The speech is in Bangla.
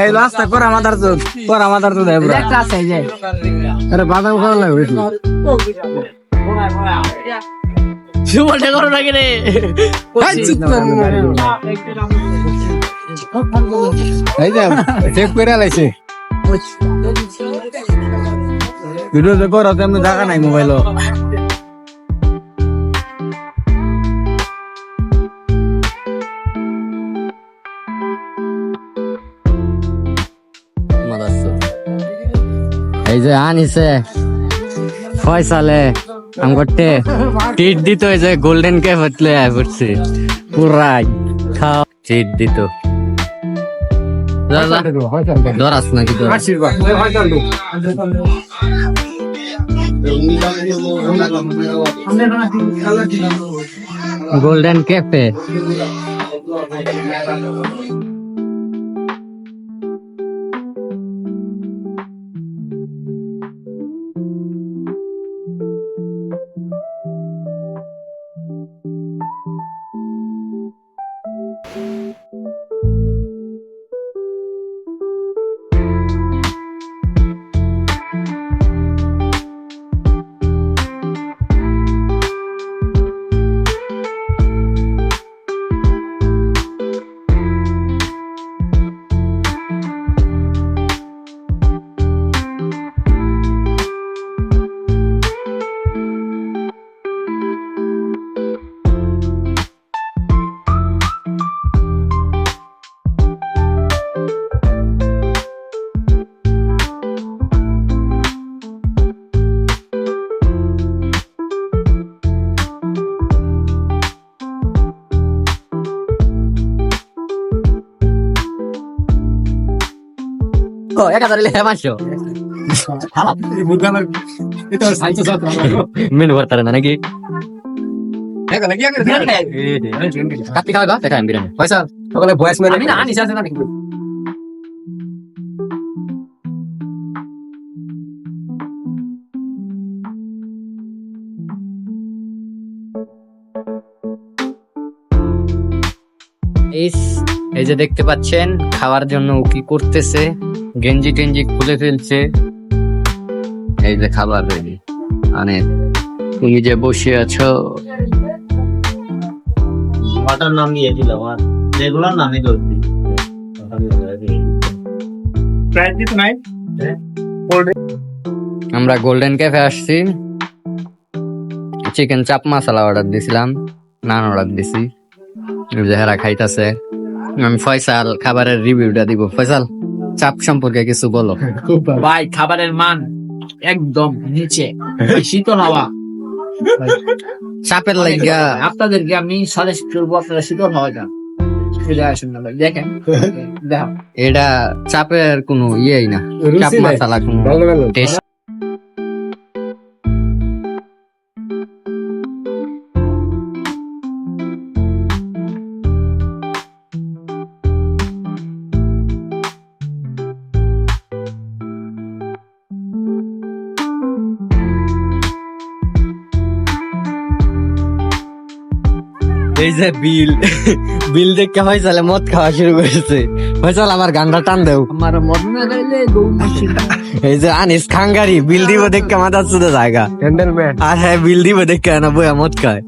এই রাস্তা কর আমাদের তো কর আমাদের তো দেব একটা আছে এই যে। আরে বাদাম খাওয়া লাগবে একটু। সুবলটা করো নাকি রে। এই। যে চেক করে আলাইছে ভিডিও যে করো তেমনি জায়গা নাই মোবাইল এই যে আনিছে। ফয়সালে আম করতে। টিট দিত এই যে গোল্ডেন ক্যাপ হতলে পড়ছে পুরাই খাও। টিট দিত। দরাস নাকি গোল্ডেন ক্যাফে ও এক হাজার লিখে পাঁচশো। মেনু করতারে না নাকি? কাটি খাওয়া দেখা আমি বিরিয়ানি। পয়সা সকালে ভয়েস মেলে আমি না আনিস আছে না নাকি? এই এই যে দেখতে পাচ্ছেন খাওয়ার জন্য ও কি করতেছে? গেঞ্জি টেঞ্জি খুলে ফেলছে। এই যে খাবার রেডি। মানে তুমি যে বসে আছো। ওটার নাম দিয়ে দিলাম আর রেগুলার নামই ধরছি। আমরা গোল্ডেন ক্যাফে আসছি। চিকেন চাপ মশলা অর্ডার দিছিলাম নান অর্ডার দিছি। যে খাইতাছে। আমি ফয়সাল খাবারের রিভিউটা দিব। ফয়সাল? চাপ সম্পর্কে কিছু বলো। ভাই খাবারের মান একদম নিচে শীতল হওয়া। চাপের লাগিয়া আপনাদেরকে আমি সাজেস্ট করব আপনারা শীতল হওয়া যান। না দেখেন। এটা চাপের কোনো ইয়েই না। চাপ মাথা কোনো এই যে বিল বিল দেখে ফয়সালে মদ খাওয়া শুরু করেছে। ফয়সাল আমার গানটা টান দেও। আমার মদ না গাইলে এই যে আনিস খাঙ্গারি বিল দিব দেখে মাথা চুদে জায়গা। আর হ্যাঁ বিল দিব দেখে না বইয়া মদ খায়।